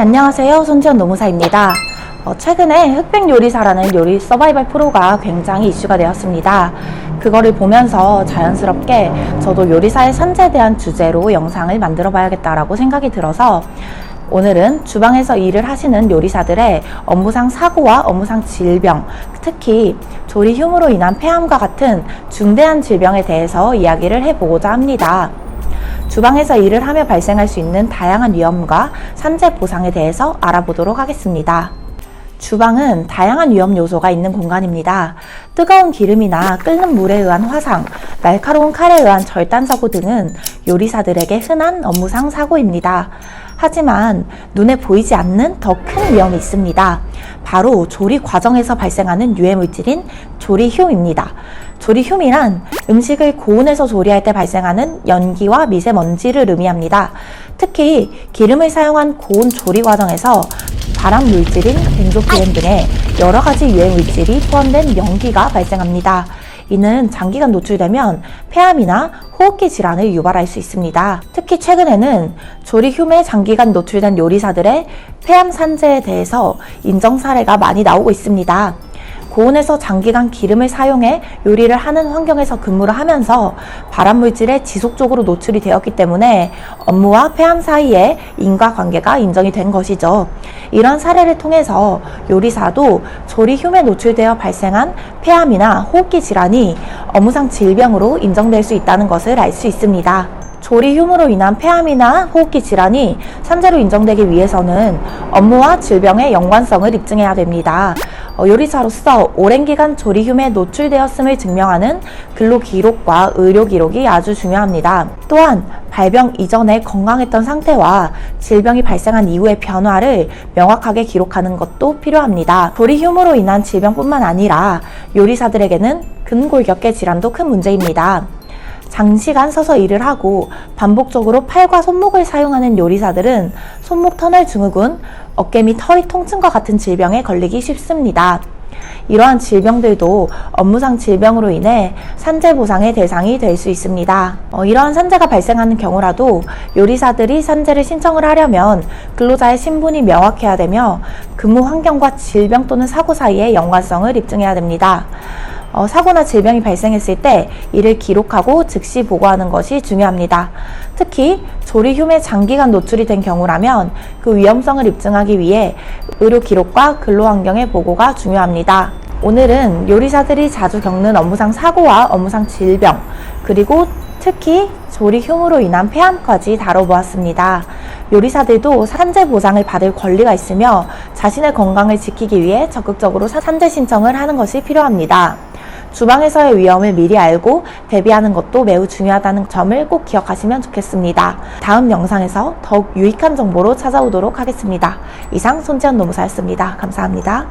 안녕하세요. 손지연 노무사입니다. 어, 최근에 흑백 요리사라는 요리 서바이벌 프로가 굉장히 이슈가 되었습니다. 그거를 보면서 자연스럽게 저도 요리사의 산재에 대한 주제로 영상을 만들어 봐야겠다라고 생각이 들어서 오늘은 주방에서 일을 하시는 요리사들의 업무상 사고와 업무상 질병, 특히 조리 흉으로 인한 폐암과 같은 중대한 질병에 대해서 이야기를 해보고자 합니다. 주방에서 일을 하며 발생할 수 있는 다양한 위험과 산재 보상에 대해서 알아보도록 하겠습니다. 주방은 다양한 위험 요소가 있는 공간입니다. 뜨거운 기름이나 끓는 물에 의한 화상, 날카로운 칼에 의한 절단 사고 등은 요리사들에게 흔한 업무상 사고입니다. 하지만 눈에 보이지 않는 더 큰 위험이 있습니다. 바로 조리 과정에서 발생하는 유해 물질인 조리흉입니다. 조리흉이란 음식을 고온에서 조리할 때 발생하는 연기와 미세먼지를 의미합니다. 특히 기름을 사용한 고온 조리 과정에서 발암 물질인 벤조피렌 등의 여러 가지 유해 물질이 포함된 연기가 발생합니다. 이는 장기간 노출되면 폐암이나 호흡기 질환을 유발할 수 있습니다. 특히 최근에는 조리 흉에 장기간 노출된 요리사들의 폐암 산재에 대해서 인정 사례가 많이 나오고 있습니다. 고온에서 장기간 기름을 사용해 요리를 하는 환경에서 근무를 하면서 발암물질에 지속적으로 노출이 되었기 때문에 업무와 폐암 사이에 인과관계가 인정이 된 것이죠. 이런 사례를 통해서 요리사도 조리 흉에 노출되어 발생한 폐암이나 호흡기 질환이 업무상 질병으로 인정될 수 있다는 것을 알 수 있습니다. 조리 흉으로 인한 폐암이나 호흡기 질환이 산재로 인정되기 위해서는 업무와 질병의 연관성을 입증해야 됩니다. 어, 요리사로서 오랜 기간 조리 흉에 노출되었음을 증명하는 근로 기록과 의료 기록이 아주 중요합니다. 또한 발병 이전에 건강했던 상태와 질병이 발생한 이후의 변화를 명확하게 기록하는 것도 필요합니다. 조리 흉으로 인한 질병뿐만 아니라 요리사들에게는 근골격계 질환도 큰 문제입니다. 장시간 서서 일을 하고 반복적으로 팔과 손목을 사용하는 요리사들은 손목 터널 증후군, 어깨 및 허리 통증과 같은 질병에 걸리기 쉽습니다. 이러한 질병들도 업무상 질병으로 인해 산재 보상의 대상이 될 수 있습니다. 어, 이러한 산재가 발생하는 경우라도 요리사들이 산재를 신청을 하려면 근로자의 신분이 명확해야 되며 근무 환경과 질병 또는 사고 사이의 연관성을 입증해야 됩니다. 어, 사고나 질병이 발생했을 때 이를 기록하고 즉시 보고하는 것이 중요합니다. 특히 조리 흉에 장기간 노출이 된 경우라면 그 위험성을 입증하기 위해 의료 기록과 근로 환경의 보고가 중요합니다. 오늘은 요리사들이 자주 겪는 업무상 사고와 업무상 질병, 그리고 특히 조리 흉으로 인한 폐암까지 다뤄보았습니다. 요리사들도 산재 보상을 받을 권리가 있으며 자신의 건강을 지키기 위해 적극적으로 산재 신청을 하는 것이 필요합니다. 주방에서의 위험을 미리 알고 대비하는 것도 매우 중요하다는 점을 꼭 기억하시면 좋겠습니다. 다음 영상에서 더욱 유익한 정보로 찾아오도록 하겠습니다. 이상 손지연 노무사였습니다. 감사합니다.